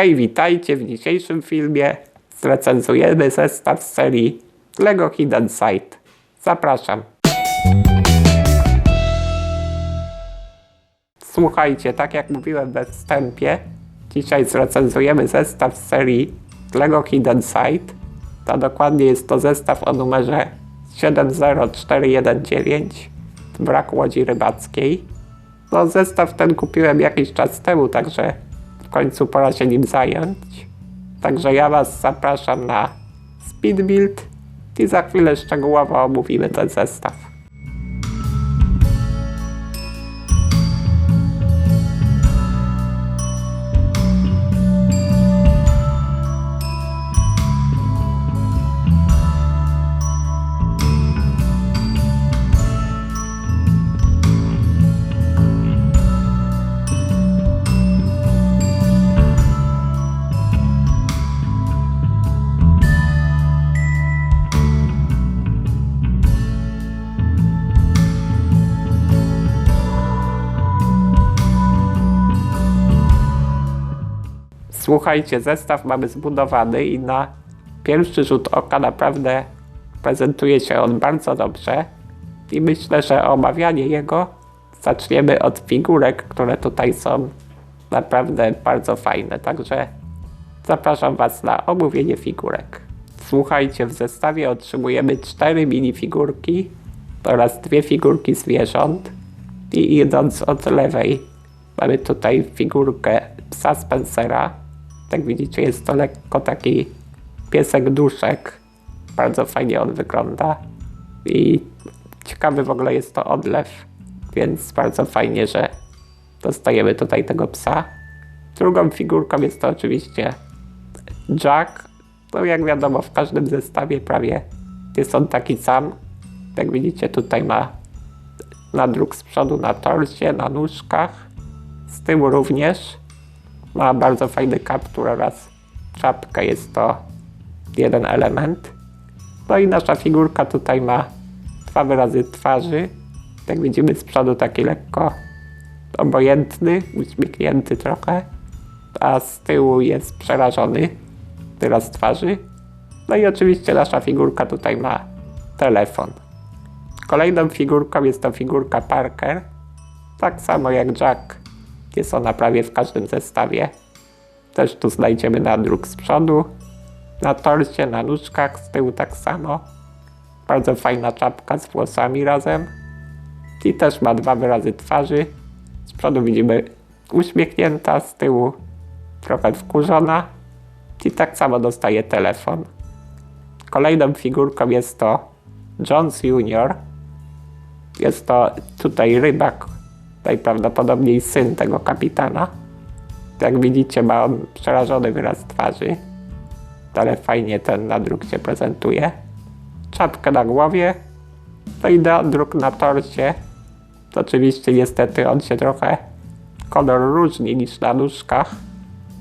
Hej, witajcie w dzisiejszym filmie. Zrecenzujemy zestaw z serii LEGO Hidden Side. Zapraszam. Słuchajcie, tak jak mówiłem we wstępie, dzisiaj zrecenzujemy zestaw z serii LEGO Hidden Side. To dokładnie jest to zestaw o numerze 70419 w brak łodzi rybackiej. No, zestaw ten kupiłem jakiś czas temu, także w końcu pora się nim zająć. Także ja Was zapraszam na Speed Build i za chwilę szczegółowo omówimy ten zestaw. Słuchajcie, zestaw mamy zbudowany i na pierwszy rzut oka naprawdę prezentuje się on bardzo dobrze. I myślę, że omawianie jego zaczniemy od figurek, które tutaj są naprawdę bardzo fajne. Także zapraszam Was na omówienie figurek. Słuchajcie, w zestawie otrzymujemy cztery minifigurki oraz dwie figurki zwierząt. I idąc od lewej mamy tutaj figurkę psa Spencera. Jak widzicie jest to lekko taki piesek duszek. Bardzo fajnie on wygląda. I ciekawy w ogóle jest to odlew. Więc bardzo fajnie, że dostajemy tutaj tego psa. Drugą figurką jest to oczywiście Jack. No jak wiadomo w każdym zestawie prawie jest on taki sam. Jak widzicie tutaj ma nadruk z przodu na torsie, na nóżkach. Z tyłu również. Ma bardzo fajny kaptur oraz czapkę. Jest to jeden element. No i nasza figurka tutaj ma dwa wyrazy twarzy. Jak widzimy z przodu taki lekko obojętny, uśmiechnięty trochę. A z tyłu jest przerażony wyraz twarzy. No i oczywiście nasza figurka tutaj ma telefon. Kolejną figurką jest to figurka Parker. Tak samo jak Jack jest ona prawie w każdym zestawie. Też tu znajdziemy nadruk z przodu, na torsie, na nóżkach, z tyłu tak samo. Bardzo fajna czapka z włosami razem. I też ma dwa wyrazy twarzy. Z przodu widzimy uśmiechnięta, z tyłu trochę wkurzona. I tak samo dostaje telefon. Kolejną figurką jest to Jones Jr. Jest to tutaj rybak, najprawdopodobniej syn tego kapitana. Jak widzicie, ma on przerażony wyraz twarzy, ale fajnie ten nadruk się prezentuje. Czapkę na głowie, no i nadruk na torcie. Oczywiście, niestety, on się trochę kolor różni niż na nóżkach,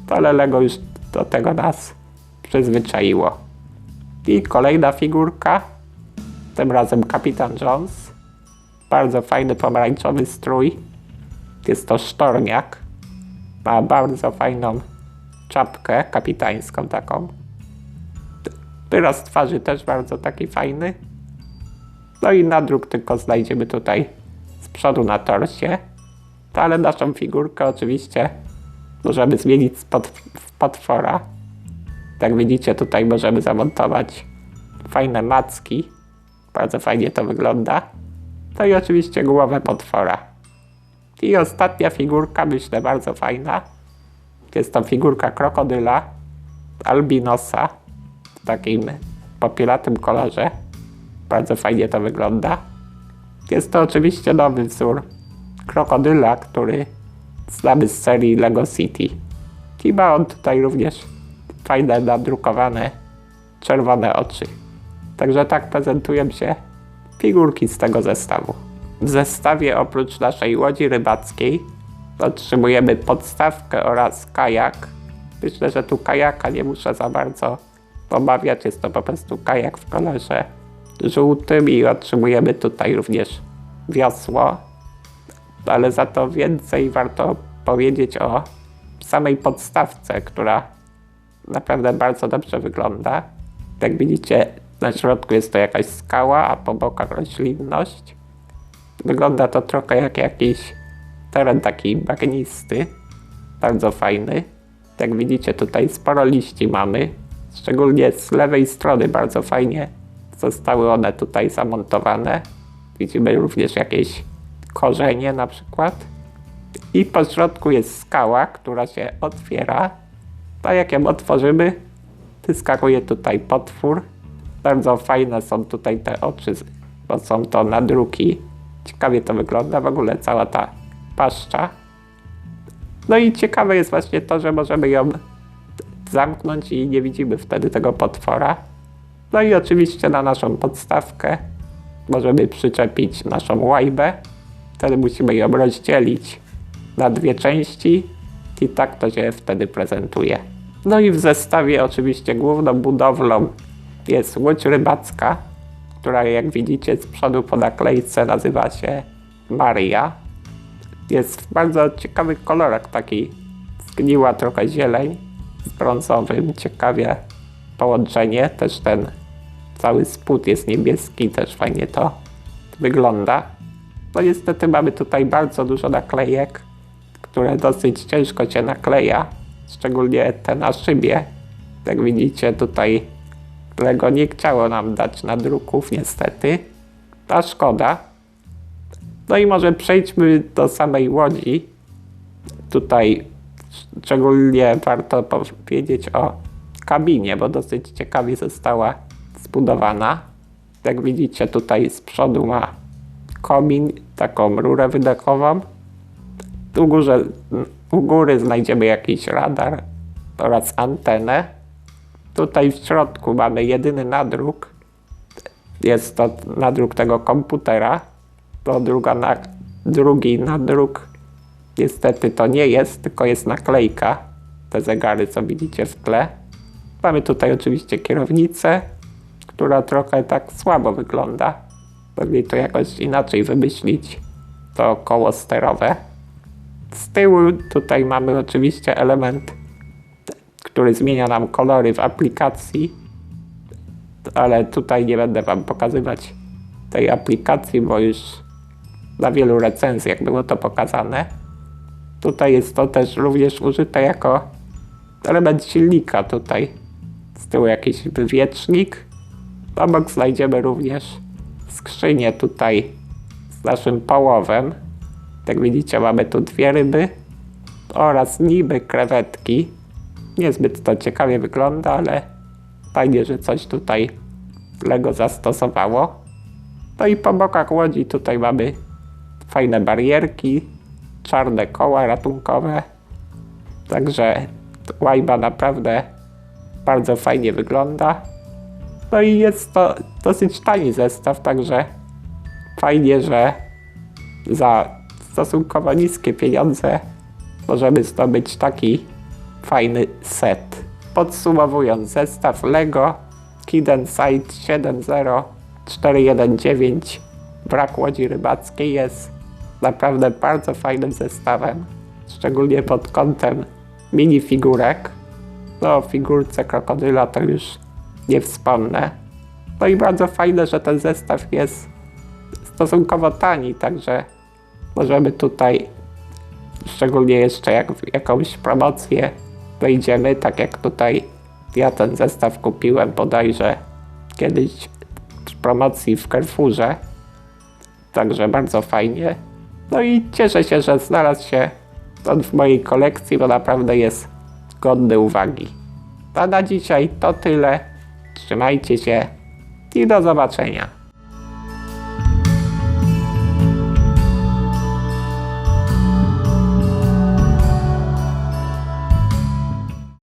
ale Lego już do tego nas przyzwyczaiło. I kolejna figurka, tym razem Kapitan Jones. Bardzo fajny pomarańczowy strój. Jest to sztorniak. Ma bardzo fajną czapkę kapitańską taką. Wyraz twarzy też bardzo taki fajny. No i nadruk tylko znajdziemy tutaj z przodu na torsie. Ale naszą figurkę oczywiście możemy zmienić pod, w potwora. Jak widzicie tutaj możemy zamontować fajne macki. Bardzo fajnie to wygląda. No i oczywiście głowę potwora. I ostatnia figurka, myślę, bardzo fajna. Jest to figurka krokodyla, albinosa, w takim popielatym kolorze. Bardzo fajnie to wygląda. Jest to oczywiście nowy wzór krokodyla, który znamy z serii Lego City. I ma on tutaj również fajne, nadrukowane, czerwone oczy. Także tak prezentują się figurki z tego zestawu. W zestawie oprócz naszej łodzi rybackiej otrzymujemy podstawkę oraz kajak. Myślę, że tu kajaka nie muszę za bardzo omawiać. Jest to po prostu kajak w kolorze żółtym i otrzymujemy tutaj również wiosło. Ale za to więcej warto powiedzieć o samej podstawce, która naprawdę bardzo dobrze wygląda. Jak widzicie, na środku jest to jakaś skała, a po bokach roślinność. Wygląda to trochę jak jakiś teren taki bagnisty, bardzo fajny. Jak widzicie, tutaj sporo liści mamy, szczególnie z lewej strony bardzo fajnie zostały one tutaj zamontowane. Widzimy również jakieś korzenie na przykład. I po środku jest skała, która się otwiera. A jak ją otworzymy, wyskakuje tutaj potwór. Bardzo fajne są tutaj te oczy, bo są to nadruki. Ciekawie to wygląda w ogóle cała ta paszcza. No i ciekawe jest właśnie to, że możemy ją zamknąć i nie widzimy wtedy tego potwora. No i oczywiście na naszą podstawkę możemy przyczepić naszą łajbę. Wtedy musimy ją rozdzielić na dwie części i tak to się wtedy prezentuje. No i w zestawie oczywiście główną budowlą jest łódź rybacka, która jak widzicie z przodu po naklejce nazywa się Maria. Jest w bardzo ciekawych kolorach, taki zgniła trochę zieleń z brązowym, ciekawie połączenie, też ten cały spód jest niebieski, też fajnie to wygląda. No niestety mamy tutaj bardzo dużo naklejek, które dosyć ciężko się nakleja, szczególnie te na szybie. Jak widzicie tutaj Lego nie chciało nam dać nadruków niestety, a szkoda. No i może przejdźmy do samej łodzi. Tutaj szczególnie warto powiedzieć o kabinie, bo dosyć ciekawie została zbudowana. Jak widzicie tutaj z przodu ma komin, taką rurę wydechową. U, górze, u góry znajdziemy jakiś radar oraz antenę. Tutaj w środku mamy jedyny nadruk. Jest to nadruk tego komputera. To druga na, drugi nadruk niestety to nie jest, tylko jest naklejka. Te zegary, co widzicie w tle. Mamy tutaj oczywiście kierownicę, która trochę tak słabo wygląda. Pewnie to jakoś inaczej wymyślić. To koło sterowe. Z tyłu tutaj mamy oczywiście element, który zmienia nam kolory w aplikacji, ale tutaj nie będę Wam pokazywać tej aplikacji, bo już na wielu recenzjach było to pokazane. Tutaj jest to też również użyte jako element silnika tutaj. Z tyłu jakiś wywiecznik. Obok znajdziemy również skrzynię tutaj z naszym połowem. Jak widzicie mamy tu dwie ryby oraz niby krewetki. Niezbyt to ciekawie wygląda, ale fajnie, że coś tutaj Lego zastosowało. No i po bokach łodzi tutaj mamy fajne barierki, czarne koła ratunkowe. Także łajba naprawdę bardzo fajnie wygląda. No i jest to dosyć tani zestaw, także fajnie, że za stosunkowo niskie pieniądze możemy zdobyć taki fajny set. Podsumowując, zestaw LEGO Kiden Sight 70419 Brak łodzi rybackiej jest naprawdę bardzo fajnym zestawem, szczególnie pod kątem minifigurek. No o figurce krokodyla to już nie wspomnę. No i bardzo fajne, że ten zestaw jest stosunkowo tani, także możemy tutaj, szczególnie jeszcze jak jakąś promocję wejdziemy, tak jak tutaj ja ten zestaw kupiłem bodajże kiedyś w promocji w Carrefourze. Także bardzo fajnie. No i cieszę się, że znalazł się on w mojej kolekcji, bo naprawdę jest godny uwagi. A na dzisiaj to tyle. Trzymajcie się i do zobaczenia.